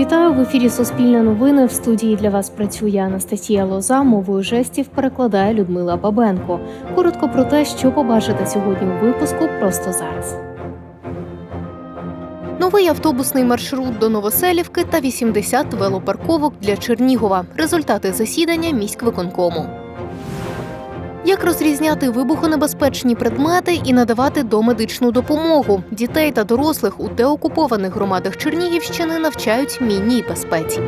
Вітаю в ефірі Суспільне новини. В студії для вас працює Анастасія Лоза. Мовою жестів перекладає Людмила Бабенко. Коротко про те, що побачите сьогодні у випуску просто зараз. Новий автобусний маршрут до Новоселівки та 80 велопарковок для Чернігова. Результати засідання міськвиконкому. Як розрізняти вибухонебезпечні предмети і надавати домедичну допомогу? Дітей та дорослих у деокупованих громадах Чернігівщини навчають мінній безпеці.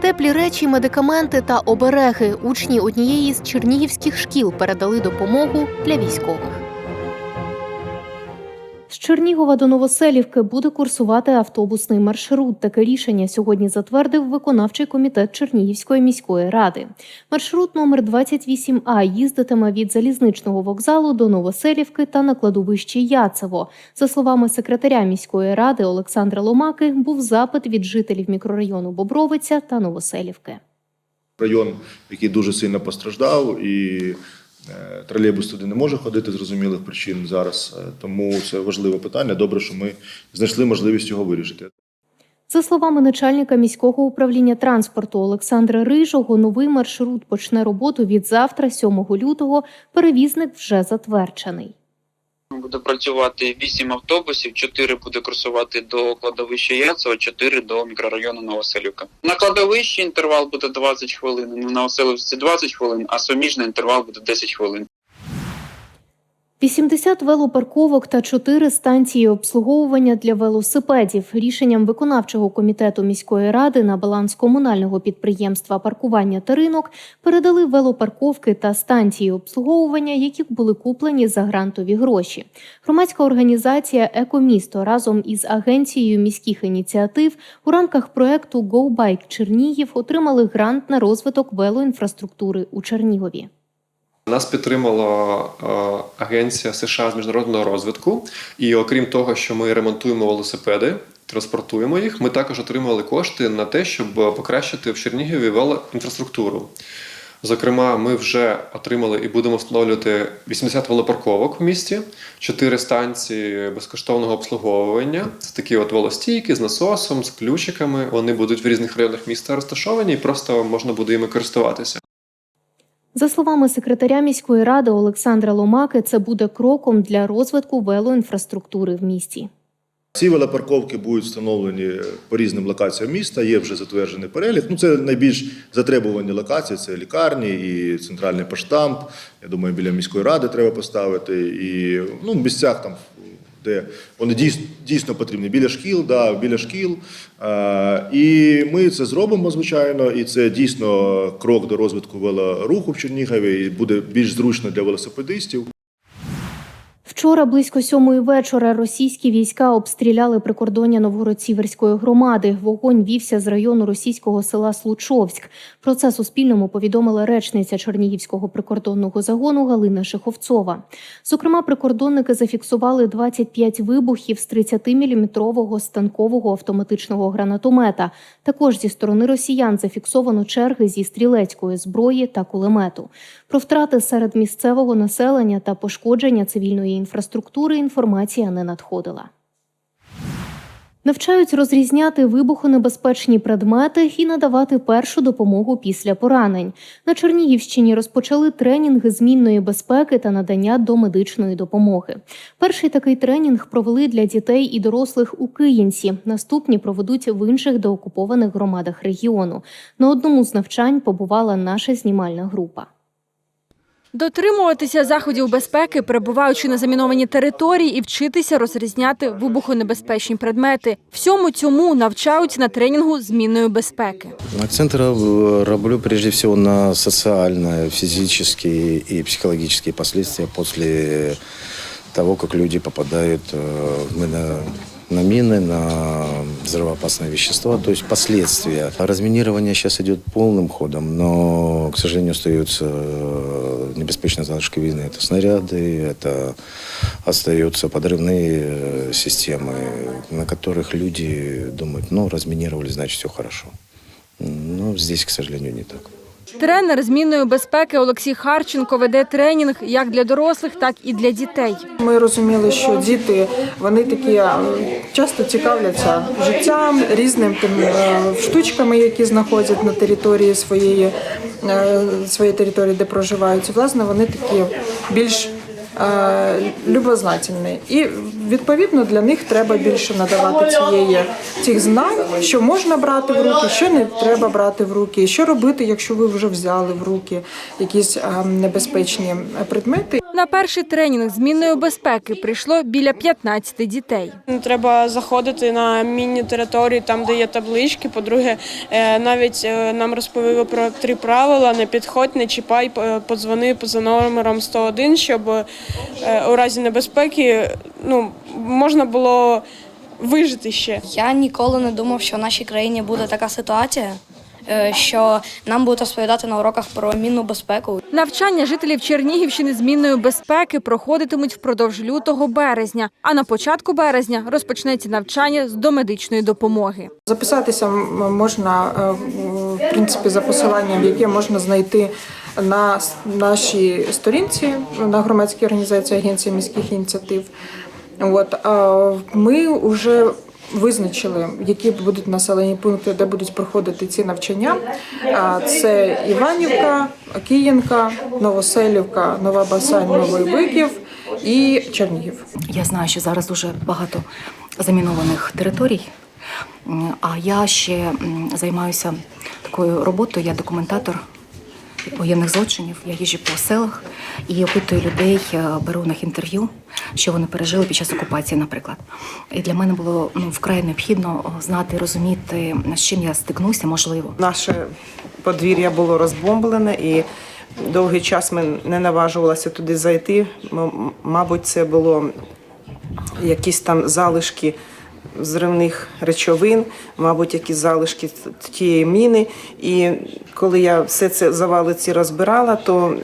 Теплі речі, медикаменти та обереги учні однієї з чернігівських шкіл передали допомогу для військових. Чернігова до Новоселівки буде курсувати автобусний маршрут. Таке рішення сьогодні затвердив виконавчий комітет Чернігівської міської ради. Маршрут номер 28А їздитиме від залізничного вокзалу до Новоселівки та на кладовище Яцево. За словами секретаря міської ради Олександра Ломаки, був запит від жителів мікрорайону Бобровиця та Новоселівки. район, який дуже сильно постраждав, і тролейбус туди не може ходити зрозумілих причин зараз. Е, Тому це важливе питання. Добре, що ми знайшли можливість його вирішити. За словами начальника міського управління транспорту Олександра Рижого, новий маршрут почне роботу від завтра, 7 лютого. Перевізник вже затверджений. Буде працювати 8 автобусів, 4 буде курсувати до кладовища Яцева, 4 до мікрорайону Новоселівка. На кладовищі інтервал буде 20 хвилин, на Новоселівці 20 хвилин, а суміжний інтервал буде 10 хвилин. 80 велопарковок та 4 станції обслуговування для велосипедів. Рішенням виконавчого комітету міської ради на баланс комунального підприємства паркування та ринок передали велопарковки та станції обслуговування, які були куплені за грантові гроші. Громадська організація Екомісто разом із агенцією міських ініціатив у рамках проекту «Go Bike Чернігів отримали грант на розвиток велоінфраструктури у Чернігові. Нас підтримала е, Агенція США з міжнародного розвитку, і окрім того, що ми ремонтуємо велосипеди, транспортуємо їх, ми також отримали кошти на те, щоб покращити в Чернігові велоінфраструктуру. Зокрема, ми вже отримали і будемо встановлювати 80 велопарковок в місті, 4 станції безкоштовного обслуговування. Це такі от велостійки з насосом, з ключиками. Вони будуть в різних районах міста розташовані, і просто можна буде іми користуватися. За словами секретаря міської ради Олександра Ломаки, це буде кроком для розвитку велоінфраструктури в місті. Ці велопарковки будуть встановлені по різним локаціям міста. Є вже затверджений перелік. Ну, це найбільш затребувані локації: це лікарні і центральний поштамп. Я думаю, біля міської ради треба поставити. І ну, в місцях там. Де вони дійсно, дійсно потрібні біля шкіл, да, біля шкіл. Е, і ми це зробимо, звичайно, і це дійсно крок до розвитку велоруху в Чернігові, і буде більш зручно для велосипедистів. Вчора близько сьомої вечора російські війська обстріляли прикордоння Новгород-Сіверської громади. Вогонь вівся з району російського села Случовськ. Про це Суспільному повідомила речниця Чернігівського прикордонного загону Галина Шеховцова. Зокрема, прикордонники зафіксували 25 вибухів з 30-мм станкового автоматичного гранатомета. Також зі сторони росіян зафіксовано черги зі стрілецької зброї та кулемету. Про втрати серед місцевого населення та пошкодження цивільної інфраструктури інформація не надходила. Навчають розрізняти вибухонебезпечні предмети і надавати першу допомогу після поранень. На Чернігівщині розпочали тренінги змінної безпеки та надання домедичної допомоги. Перший такий тренінг провели для дітей і дорослих у Київці. Наступні проведуть в інших деокупованих громадах регіону. На одному з навчань побувала наша знімальна група. Дотримуватися заходів безпеки, перебуваючи на замінованій території, і вчитися розрізняти вибухонебезпечні предмети. Всьому цьому навчають на тренінгу змінної безпеки. Акцент роблю прежде всего на социальные, физические и психологические последствия после того, как люди попадают э, в мина- на мины, на взрывоопасные вещества, то есть последствия. Разминирование сейчас идет полным ходом, но, к сожалению, остаются э, небеспечные залишки войны. Это снаряды, это остаются подрывные э, системы, на которых люди думают, ну, разминировали, значит, все хорошо. Но здесь, к сожалению, не так. Тренер змінної безпеки Олексій Харченко веде тренінг як для дорослих, так і для дітей. Ми розуміли, що діти вони такі е, часто цікавляться життям, різним тим е, штучками, які знаходять на території своєї, е, своєї території, де проживають. Власне, вони такі більш любознательні. І відповідно для них треба більше надавати цієї цих знань, що можна брати в руки, що не треба брати в руки, що робити, якщо ви вже взяли в руки якісь е, небезпечні предмети. На перший тренінг змінної безпеки прийшло біля 15 дітей. Не треба заходити на міні-території, там, де є таблички. По-друге, е, навіть е, нам розповіли про три правила: не підходь, не чіпай, е, подзвони за номером 101, щоб е, у разі небезпеки ну, можна було вижити ще. Я ніколи не думав, що в нашій країні буде така ситуація, е, що нам будуть розповідати на уроках про мінну безпеку. Навчання жителів Чернігівщини змінної безпеки проходитимуть впродовж лютого березня. А на початку березня розпочнеться навчання з домедичної допомоги. Записатися можна е, в принципі за посиланням, яке можна знайти на нашій сторінці на громадській організації Агенція міських ініціатив. От ми вже визначили, які будуть населені пункти, де будуть проходити ці навчання. Це Іванівка, Київка, Новоселівка, Нова Басань, Новий Биків і Чернігів. Я знаю, що зараз дуже багато замінованих територій. А я ще займаюся такою роботою. Я документатор воєнних злочинів. Я їжджу по селах і опитую людей, е, беру у них інтерв'ю, що вони пережили під час окупації, наприклад. І для мене було ну, вкрай необхідно о, знати, розуміти, з чим я стикнуся, можливо. Наше подвір'я було розбомблене і довгий час ми не наважувалися туди зайти. Мабуть, це було якісь там залишки зривних речовин, мабуть, якісь залишки тієї міни. І коли я все це завали ці розбирала, то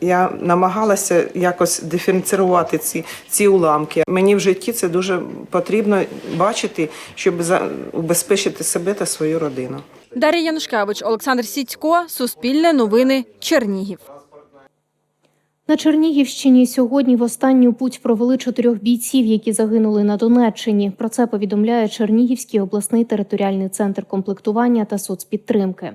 я намагалася якось диференціювати ці, ці уламки. Мені в житті це дуже потрібно бачити, щоб убезпечити себе та свою родину. Дар'я Янушкевич, Олександр Сідько, Суспільне новини, Чернігів. На Чернігівщині сьогодні в останню путь провели чотирьох бійців, які загинули на Донеччині. Про це повідомляє Чернігівський обласний територіальний центр комплектування та соцпідтримки.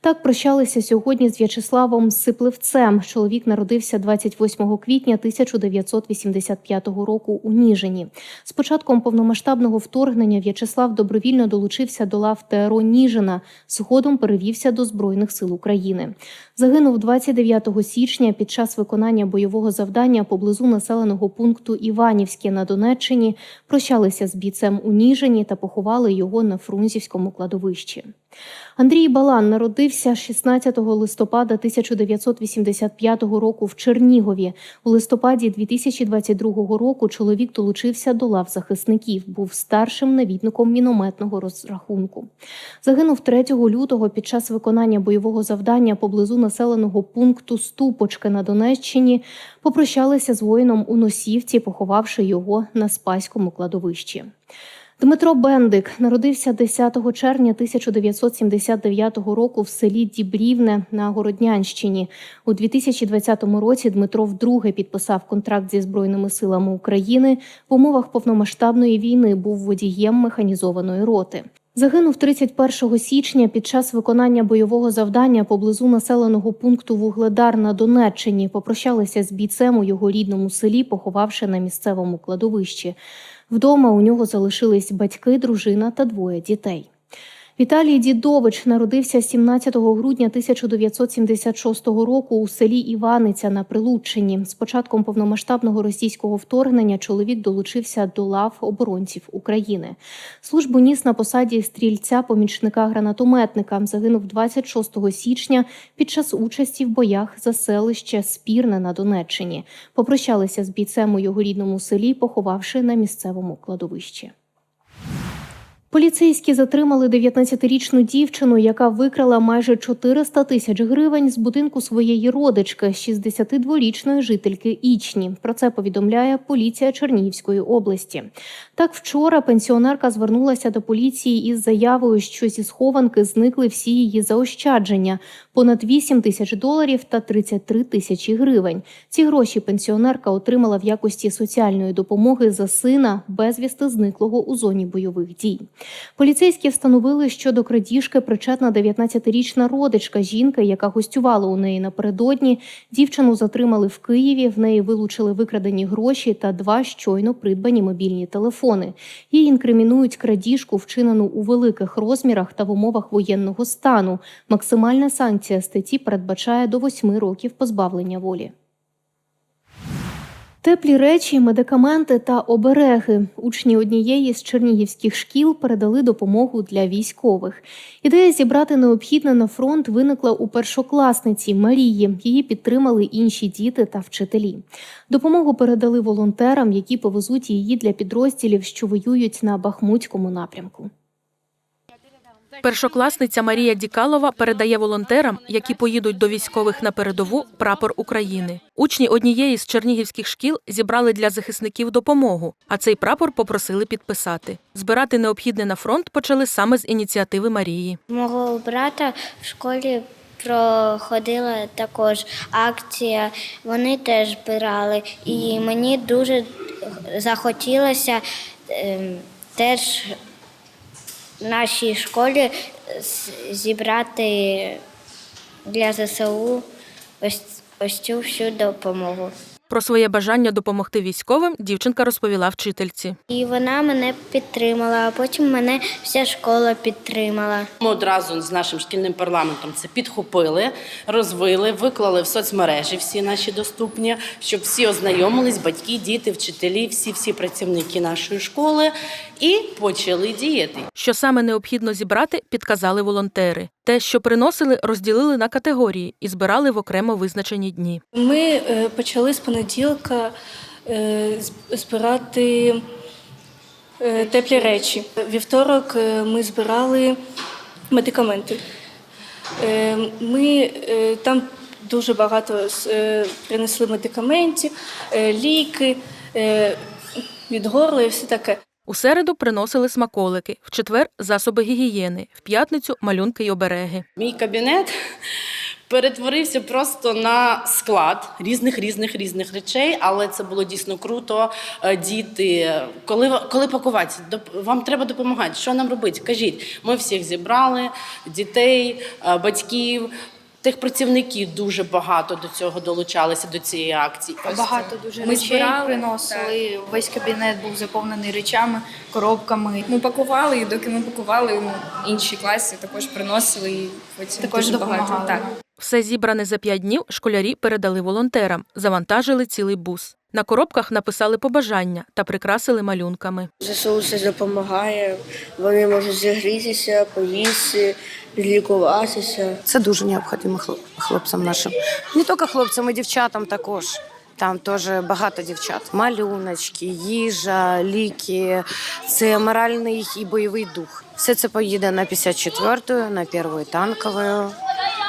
Так прощалися сьогодні з В'ячеславом Сипливцем. Чоловік народився 28 квітня 1985 року у Ніжині. З початком повномасштабного вторгнення В'ячеслав добровільно долучився до лав ТРО Ніжина. Згодом перевівся до Збройних сил України. Загинув 29 січня під час виконання бойового завдання поблизу населеного пункту Іванівське на Донеччині. Прощалися з бійцем у Ніжині та поховали його на Фрунзівському кладовищі. Андрій Балан народився 16 листопада 1985 року в Чернігові. У листопаді 2022 року чоловік долучився до лав захисників, був старшим навідником мінометного розрахунку. Загинув 3 лютого під час виконання бойового завдання поблизу населеного пункту Ступочка на Донеччині. Попрощалися з воїном у Носівці, поховавши його на Спаському кладовищі. Дмитро Бендик народився 10 червня 1979 року в селі Дібрівне на Городнянщині. У 2020 році Дмитро вдруге підписав контракт зі Збройними силами України. В умовах повномасштабної війни був водієм механізованої роти. Загинув 31 січня під час виконання бойового завдання поблизу населеного пункту Вугледар на Донеччині. Попрощалися з бійцем у його рідному селі, поховавши на місцевому кладовищі. Вдома у нього залишились батьки, дружина та двоє дітей. Віталій Дідович народився 17 грудня 1976 року у селі Іваниця на Прилуччині. З початком повномасштабного російського вторгнення чоловік долучився до лав оборонців України. Службу ніс на посаді стрільця помічника гранатометника. Загинув 26 січня під час участі в боях за селище Спірне на Донеччині. Попрощалися з бійцем у його рідному селі, поховавши на місцевому кладовищі. Поліцейські затримали 19-річну дівчину, яка викрала майже 400 тисяч гривень з будинку своєї родички, 62-річної жительки Ічні. Про це повідомляє поліція Чернігівської області. Так, вчора пенсіонерка звернулася до поліції із заявою, що зі схованки зникли всі її заощадження понад 8 тисяч доларів та 33 тисячі гривень. Ці гроші пенсіонерка отримала в якості соціальної допомоги за сина безвісти зниклого у зоні бойових дій. Поліцейські встановили, що до крадіжки причетна 19-річна родичка жінки, яка гостювала у неї напередодні. Дівчину затримали в Києві. В неї вилучили викрадені гроші та два щойно придбані мобільні телефони. Їй інкримінують крадіжку, вчинену у великих розмірах та в умовах воєнного стану. Максимальна санкція статті передбачає до восьми років позбавлення волі. Теплі речі, медикаменти та обереги. Учні однієї з чернігівських шкіл передали допомогу для військових. Ідея зібрати необхідне на фронт виникла у першокласниці Марії. Її підтримали інші діти та вчителі. Допомогу передали волонтерам, які повезуть її для підрозділів, що воюють на Бахмутському напрямку. Першокласниця Марія Дікалова передає волонтерам, які поїдуть до військових на передову, прапор України. Учні однієї з чернігівських шкіл зібрали для захисників допомогу, а цей прапор попросили підписати. Збирати необхідне на фронт почали саме з ініціативи Марії. Мого брата в школі проходила також акція. Вони теж збирали, і мені дуже захотілося ем, теж нашій школі зібрати для ЗСУ ось, ось цю всю допомогу. Про своє бажання допомогти військовим дівчинка розповіла вчительці. І вона мене підтримала, а потім мене вся школа підтримала. Ми одразу з нашим шкільним парламентом це підхопили, розвили, виклали в соцмережі всі наші доступні, щоб всі ознайомились, батьки, діти, вчителі, всі всі працівники нашої школи і почали діяти. Що саме необхідно зібрати, підказали волонтери. Те, що приносили, розділили на категорії і збирали в окремо визначені дні. Ми е, почали з понеділка е, з- збирати е, теплі речі. Вівторок е, ми збирали медикаменти. Е, Ми е, там дуже багато е, принесли медикаментів, е, ліки е, від горла і все таке. У середу приносили смаколики, в четвер засоби гігієни, в п'ятницю малюнки й обереги. Мій кабінет перетворився просто на склад різних різних різних речей, але це було дійсно круто. Е, Діти, коли коли пакувати, вам треба допомагати. Що нам робити? Кажіть, ми всіх зібрали, дітей, е, батьків. Тих працівників дуже багато до цього долучалися до цієї акції. Багато дуже Ми речей збирали, приносили. Весь кабінет був заповнений речами, коробками. Ми пакували, і доки ми пакували, ну, інші класи також приносили і потім Також дуже багато. Так. Все зібране за п'ять днів школярі передали волонтерам, завантажили цілий бус. На коробках написали побажання та прикрасили малюнками. ЗСУ все допомагає, вони можуть зігрітися, поїсти, лікуватися. Це дуже необхідно хлоп- хлопцям нашим. Не тільки хлопцям, і дівчатам також. Там теж багато дівчат. Малюночки, їжа, ліки. Це моральний і бойовий дух. Все це поїде на 54-ю, на 1-ю танкову.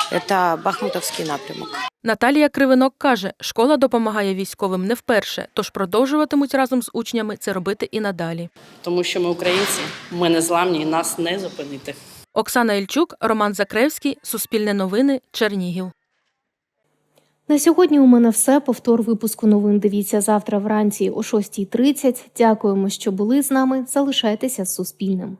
Це Бахмутовський напрямок. Наталія Кривинок каже, школа допомагає військовим не вперше, тож продовжуватимуть разом з учнями це робити і надалі. Тому що ми українці, ми не зламні, і нас не зупинити. Оксана Ільчук, Роман Закревський, Суспільне новини, Чернігів. На сьогодні у мене все. Повтор випуску новин дивіться завтра вранці о 6.30. Дякуємо, що були з нами. Залишайтеся з Суспільним.